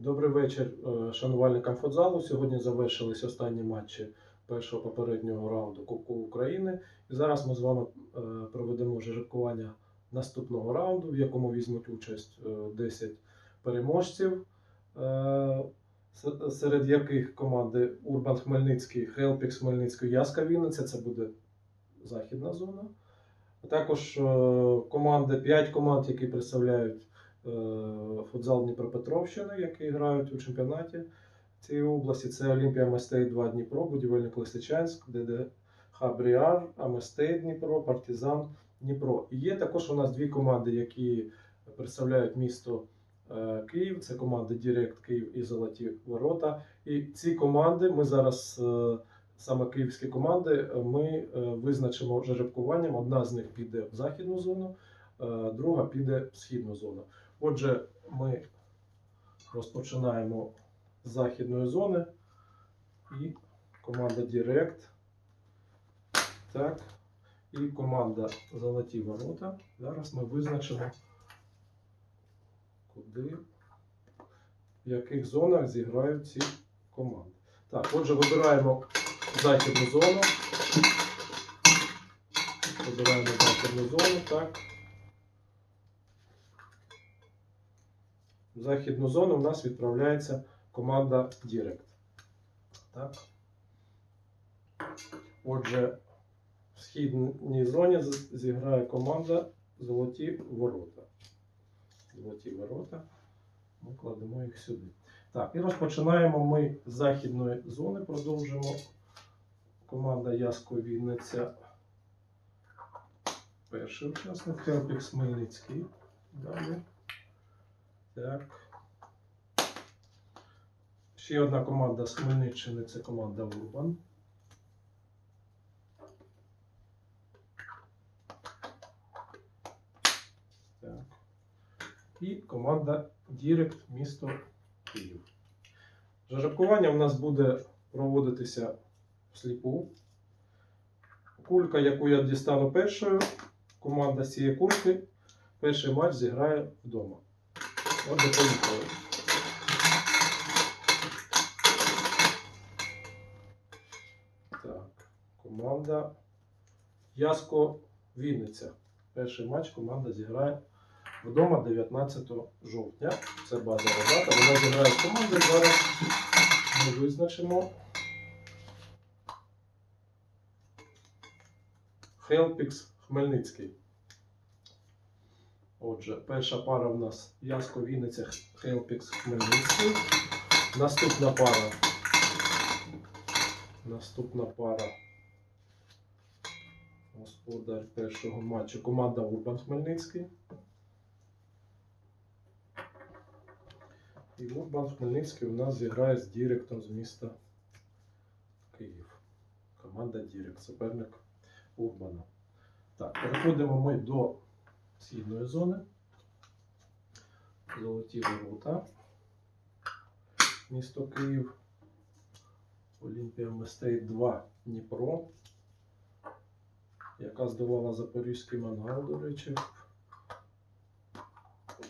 Добрий вечір е, шанувальникам футзалу. Сьогодні завершились останні матчі першого попереднього раунду Кубку України. І зараз ми з вами е, проведемо жеребкування наступного раунду, в якому візьмуть участь е, 10 переможців, е, серед яких команди Урбан Хмельницький, Хелпікс Хмельницький, Яска Вінниця. Це буде західна зона. А також команди, 5 команд, які представляють футзал Дніпропетровщини, які грають у чемпіонаті цієї області. Це Олімпія Местей 2 Дніпро, будівельник Лисичанськ, ДДХ Бріар, Аместей Дніпро, Партизан Дніпро. І є також у нас дві команди, які представляють місто е, Київ. Це команди Дірект Київ і Золоті Ворота. І ці команди ми зараз. е, Саме київські команди е, ми е, визначимо жеребкуванням. Одна з них піде в західну зону, е, друга піде в східну зону. Отже, ми розпочинаємо з західної зони і команда Директ. Так. І команда Золоті ворота. Зараз ми визначимо, куди, в яких зонах зіграють ці команди. Так, отже, вибираємо західну зону. Вибираємо західну зону, так. В західну зону у нас відправляється команда Дірект. Так. Отже, в східній зоні зіграє команда Золоті ворота. Золоті ворота. Ми кладемо їх сюди. Так, і розпочинаємо ми з західної зони. Продовжимо. Команда Яско. Перший учасник Хелпікс Хмельницький. Далі. Так. Ще одна команда з Хмельниччини це команда Урбан. Так. І команда Дірект місто Київ. Жеребкування у нас буде проводитися всліпу. Кулька, яку я дістану першою, команда з цієї кульки перший матч зіграє вдома. Отже, поїхали. Так, команда Яско Вінниця. Перший матч команда зіграє вдома 19 жовтня. Це базова дата. Вона зіграє з командою. Зараз ми визначимо. Хелпікс Хмельницький. Отже, перша пара в нас Яско Вінниця Хелпікс Хмельницький. Наступна пара. Наступна пара. Господар першого матчу. Команда Урбан Хмельницький. І Урбан Хмельницький у нас зіграє з Діректом з міста Київ. Команда Дірект, суперник Урбана. Так, переходимо ми до східної зони. Золоті ворота. Місто Київ. Олімпія Местей 2 Дніпро. Яка здавала Запорізький мангал, до речі,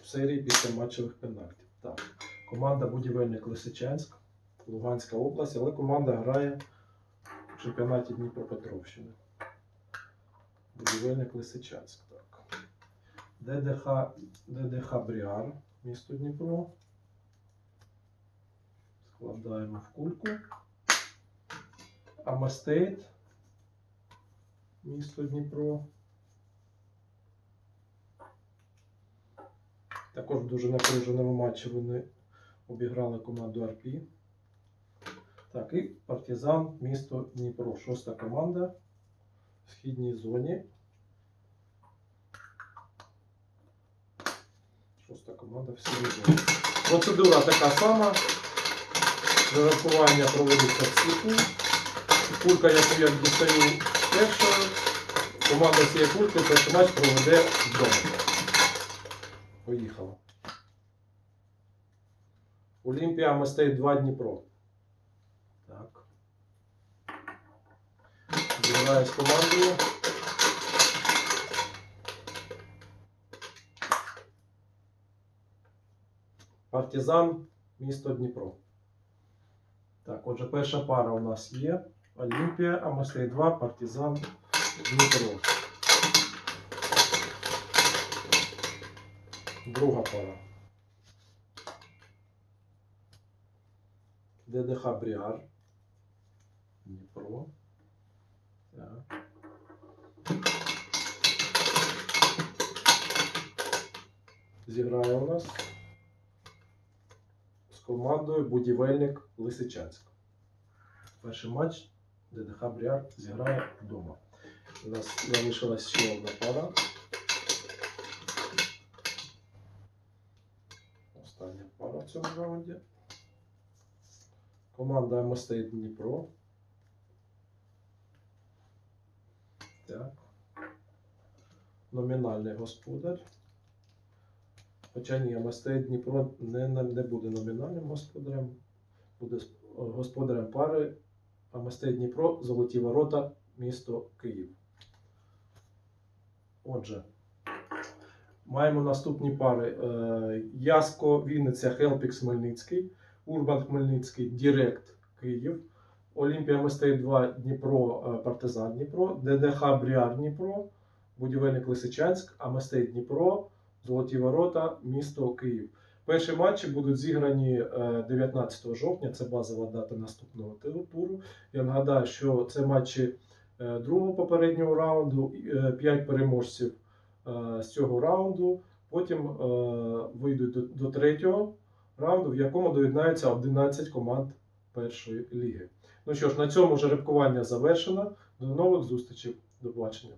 в серії після матчевих пенальтів. Так. Команда Будівельник Лисичанськ, Луганська область, але команда грає в чемпіонаті Дніпропетровщини. Будівельник Лисичанськ. ДДХ, ДДХ Бріар, місто Дніпро. Складаємо в кульку. Амастейт, місто Дніпро. Також в дуже напруженому матчі вони обіграли команду Арпі. Так, і партизан місто Дніпро. Шоста команда в східній зоні. Шоста команда в східній зоні. Процедура така сама. Зарахування проводиться в сліпу. Кулька, яку я дістаю першою. Команда цієї кульки перший матч проведе вдома. Поїхала. Олімпія Мастей 2 Дніпро. Так. Зіграє з командою. Партизан місто Дніпро. Так, отже, перша пара у нас є. Олімпія, Амостей 2, Партизан, Дніпро. Друга пара. ДДХ Бріар. Дніпро. Так. Зіграє у нас командою Будівельник Лисичанськ. Перший матч ДДХ Бріар зіграє вдома. У нас залишилась ще одна пара. Остання пара в цьому раунді. Команда МСТ Дніпро. Так. Номінальний господар. Хоча ні, МСТ Дніпро не, не, буде номінальним господарем. Буде господарем пари МСТ Дніпро, Золоті Ворота, місто Київ. Отже, маємо наступні пари: Е, Яско, Вінниця, Хелпікс Хмельницький, Урбан Хмельницький, Дірект Київ, Олімпія Мистей 2 Дніпро, е, Партизан Дніпро, ДДХ Бріар Дніпро, Будівельник Лисичанськ, Аместей Дніпро, Золоті Ворота, місто Київ. Перші матчі будуть зіграні е, 19 жовтня, це базова дата наступного ту- туру. Я нагадаю, що це матчі е, другого попереднього раунду, 5 переможців е, з цього раунду. Потім е, вийдуть до, до третього раунду, в якому доєднаються 11 команд першої ліги. Ну що ж, на цьому жеребкування завершено. До нових зустрічей. До побачення.